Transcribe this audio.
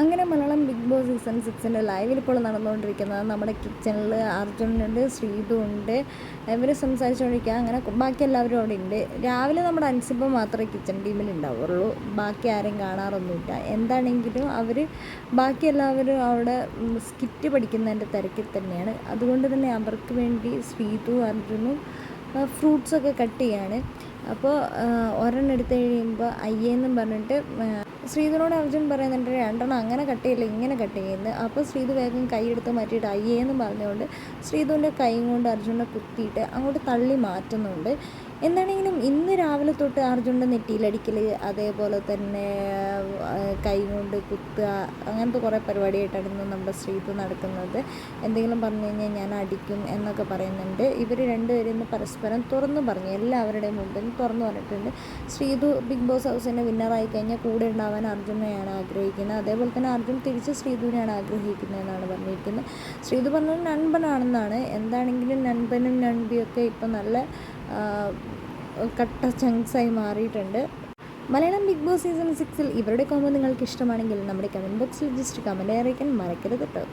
അങ്ങനെ Malayalam big Boss season സിക്സിന്റെ ലൈവിൽ ഇപ്പോൾ നടന്നുകൊണ്ടിരിക്കുന്നത് നമ്മുടെ കിച്ചണിൽ അർജുനുണ്ട് ശ്രീതു ഉണ്ട് ഇവർ സംസാരിച്ചുകൊണ്ടിരിക്കുക അങ്ങനെ ബാക്കി എല്ലാവരും അവിടെ ഉണ്ട്. രാവിലെ നമ്മുടെ അൻസിബ് മാത്രമേ കിച്ചൺ ടീമിൽ ഉണ്ടാവുള്ളൂ. ബാക്കി ആരും കാണാറൊന്നുമില്ല. എന്താണെങ്കിലും അവർ ബാക്കി എല്ലാവരും അവിടെ സ്കിറ്റ് പഠിക്കുന്നതിന്റെ തിരക്കിൽ തന്നെയാണ്. അതുകൊണ്ട് തന്നെ അവർക്ക് വേണ്ടി ശ്രീതു അർജുനും ഫ്രൂട്ട്സൊക്കെ കട്ട് ചെയ്യാണ്. അപ്പോൾ ഒരെണ്ണം എടുത്തു കഴിയുമ്പോൾ അയ്യേന്നും പറഞ്ഞിട്ട് ശ്രീധുനോട് അർജുൻ പറയുന്നുണ്ട് രണ്ടെണ്ണം അങ്ങനെ കട്ട് ചെയ്യില്ല ഇങ്ങനെ കട്ട് ചെയ്യുന്നത്. അപ്പോൾ ശ്രീധു വേഗം കൈയെടുത്ത് മാറ്റിയിട്ട് അയ്യേന്ന് പറഞ്ഞുകൊണ്ട് ശ്രീധുവിന്റെ കൈ കൊണ്ട് അർജുനെ കുത്തിയിട്ട് അങ്ങോട്ട് തള്ളി മാറ്റുന്നുണ്ട്. എന്താണെങ്കിലും ഇന്ന് രാവിലെ തൊട്ട് അർജുന്റെ നെറ്റിയിലടിക്കൽ അതേപോലെ തന്നെ കൈ കൊണ്ട് കുത്തുക അങ്ങനത്തെ കുറേ പരിപാടിയായിട്ടാണ് ഇന്ന് നമ്മുടെ സ്ത്രീത്ത് നടക്കുന്നത് എന്തെങ്കിലും പറഞ്ഞു കഴിഞ്ഞാൽ ഞാൻ അടിക്കും എന്നൊക്കെ പറയുന്നുണ്ട്. ഇവർ രണ്ടുപേരും ഇന്ന് പരസ്പരം തുറന്നു പറഞ്ഞു. എല്ലാവരുടെയും മുമ്പിൽ തുറന്നു പറഞ്ഞിട്ടുണ്ട്. ശ്രീതു ബിഗ് ബോസ് ഹൗസിന്റെ വിന്നറായി കഴിഞ്ഞാൽ കൂടെ ഉണ്ടാവാൻ അർജുനെയാണ് ആഗ്രഹിക്കുന്നത്. അതേപോലെ തന്നെ അർജുൻ തിരിച്ച് ശ്രീതുവിനെയാണ് ആഗ്രഹിക്കുന്നത് എന്നാണ് പറഞ്ഞിരിക്കുന്നത്. ശ്രീതു പറഞ്ഞത് നൻപനാണെന്നാണ്. എന്താണെങ്കിലും നൻപനും നൺബിയൊക്കെ ഇപ്പം നല്ല കട്ട ചങ്ക്സായി മാറിയിട്ടുണ്ട്. മലയാളം ബിഗ് ബോസ് സീസൺ സിക്സിൽ ഇവരുടെ കോമ്പോ നിങ്ങൾക്ക് ഇഷ്ടമാണെങ്കിൽ നമ്മുടെ കമന്റ് ബോക്സിൽ ജസ്റ്റ് കമന്റ് അറിയിക്കാൻ മറക്കരുത് കേട്ടോ